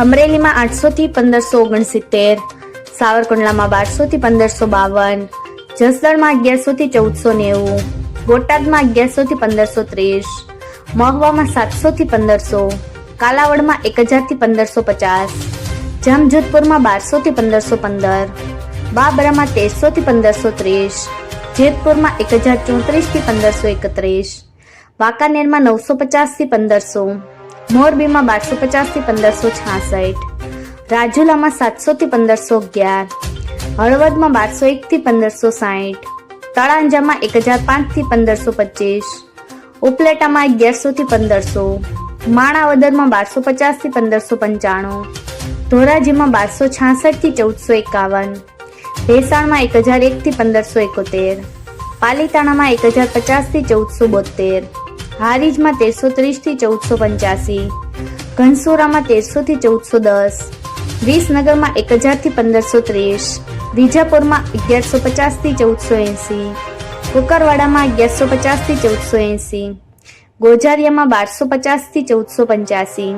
અમરેલીમાં આઠસો થી પંદરસો ઓગણસિત્તેર, સાવરકુંડલામાં બારસો થી પંદરસો બાવન, જસદણમાં અગિયારસો થી ચૌદસો નેવું, બોટાદમાં અગિયારસો થી પંદરસો ત્રીસ, મહુવામાં સાતસો થી પંદરસો, કાલાવડમાં એક હજારથી પંદરસો પચાસ, જામજોધપુરમાં બારસો થી પંદરસો પંદર, બાબરામાં તેરસો થી પંદરસો ત્રીસ, જેતપુરમાં એક હજાર ચોત્રીસથી પંદરસો એકત્રીસ, વાંકાનેરમાં નવસો પચાસથી પંદરસો મોરબીમાં બારસો પચાસથી પંદરસો છાસઠ. રાજુલામાં સાતસોથી પંદરસો અગિયાર. હળવદમાં બારસો એકથી પંદરસો સાઠ. તળાંજામાં એક હજાર પાંચથી પંદરસો પચીસ. ઉપલેટામાં અગિયારસોથી પંદરસો. માણાવદરમાં બારસો પચાસથી પંદરસો પંચાણું. ધોરાજીમાં બારસો છાસઠથી ચૌદસો એકાવન. ભેસાણમાં એક હજાર એકથી પંદરસો એકોતેર. પાલીતાણામાં એક હજાર પચાસથી ચૌદસો બોતેર. હારીજમાં તેરસો ત્રીસથી ચૌદસો પંચ્યાસી, ઘનસોરામાં તેરસો થી ચૌદસો દસ, વિસનગરમાં એક હજારથી પંદરસો ત્રીસ, વિજાપુરમાં અગિયારસો પચાસથી ચૌદસો એંસી, કુકરવાડામાં અગિયારસો પચાસથી ચૌદસો એંસી, ગોજારિયામાં બારસો પચાસથી ચૌદસો પંચ્યાસી,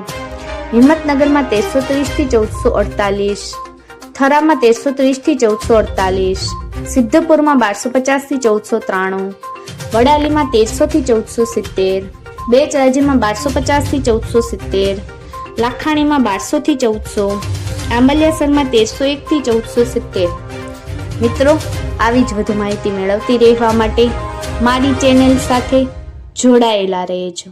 હિંમતનગરમાં તેરસો ત્રીસથી ચૌદસો અડતાલીસ, થરામાં તેરસો ત્રીસથી ચૌદસો અડતાલીસ સિદ્ધપુરમાં બારસો પચાસથી ચૌદસો ત્રાણું, વડાલીમાં તેરસોથી ચૌદસો સિત્તેર બેચરાજીમાં બારસો પચાસથી ચૌદસો સિત્તેર, લાખાણીમાં બારસોથી ચૌદસો, આંબલિયાસરમાં તેરસો એકથી ચૌદસો સિત્તેર. મિત્રો, આવી જ વધુ માહિતી મેળવતી રહેવા માટે મારી ચેનલ સાથે જોડાયેલા રહેજો.